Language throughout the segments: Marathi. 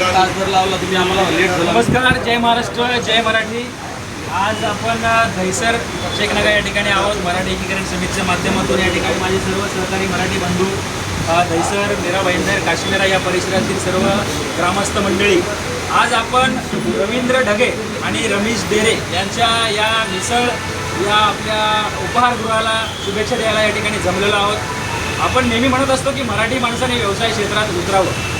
तासभर लावला तुम्ही आम्हाला लेट झाला. नमस्कार जय महाराष्ट्र जय मराठी. आज आपण धैसर शेखनगर या ठिकाणी आहोत. मराठी एकीकरण समितीच्या माध्यमातून या ठिकाणी माझे सर्व सहकारी मराठी बंधू धैसर मेरा भाईंदर काश्मीरा या परिसरातील सर्व ग्रामस्थ मंडळी. आज आपण रवींद्र ढगे आणि रमेश डेरे यांच्या या मिसळ या आपल्या उपहारगृहाला शुभेच्छा द्यायला या ठिकाणी जमलेलो आहोत. आपण नेहमी म्हणत असतो की मराठी माणसाने व्यवसाय क्षेत्रात उतरावं.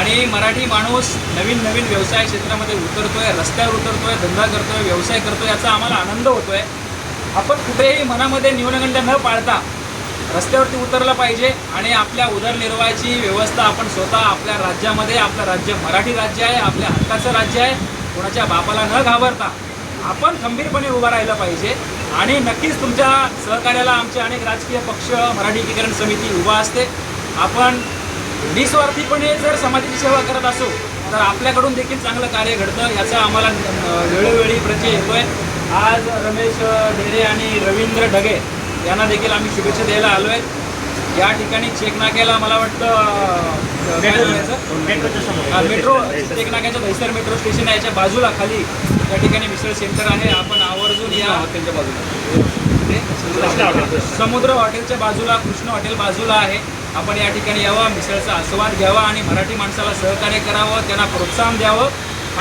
आणि मराठी माणूस नवीन नवीन व्यवसाय क्षेत्रामध्ये उतरतोय रस्त्यावर उतरतोय धंदा करतोय व्यवसाय करतोय याचा आम्हाला आनंद होतोय. आपण कुठेही मनामध्ये न्यूनगंड न पाळता रस्त्यावरती उतरलं पाहिजे आणि आपल्या उदरनिर्वाहाची व्यवस्था आपण स्वतः आपल्या राज्यामध्ये आपलं राज्य मराठी राज्य आहे आपल्या हक्काचं राज्य आहे कोणाच्या बापाला न घाबरता आपण खंबीरपणे उभं राहिलं पाहिजे. आणि नक्कीच तुमच्या सहकार्याला आमचे अनेक राजकीय पक्ष मराठी एकीकरण समिती उभा असते. आपण निस्वार्थीपणे जर समाजाची सेवा करत असू तर आपल्याकडून देखील चांगलं कार्य घडतं याचा आम्हाला वेळोवेळी वेळोवेळी येतो येतोय. आज रमेश ढेरे आणि रवींद्र ढगे यांना देखील आम्ही शुभेच्छा द्यायला आलो आहे या ठिकाणी चेक नाक्याला मला वाटतं मेट्रो काय मेट्रो चेक नाक्याच्या मेट्रो स्टेशन आहे याच्या बाजूला खाली. त्या ठिकाणी मिसळ सेंटर आहे. आपण आवर्जून या हॉटेलच्या बाजूला. समुद्र हॉटेलच्या बाजूला कृष्ण हॉटेल बाजूला आहे. आपण या ठिकाणी यावं मिसळचा आस्वाद घ्यावा आणि मराठी माणसाला सहकार्य करावं त्यांना प्रोत्साहन द्यावं.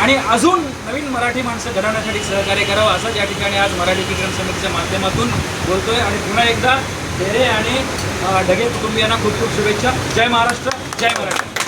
आणि अजून नवीन मराठी माणसं घडवण्यासाठी सहकार्य करावं असंच या ठिकाणी आज मराठी विक्रम समितीच्या माध्यमातून बोलतोय. आणि पुन्हा एकदा डेरे आणि ढगे कुटुंबियांना खूप खूप शुभेच्छा. जय महाराष्ट्र जय महाराष्ट्र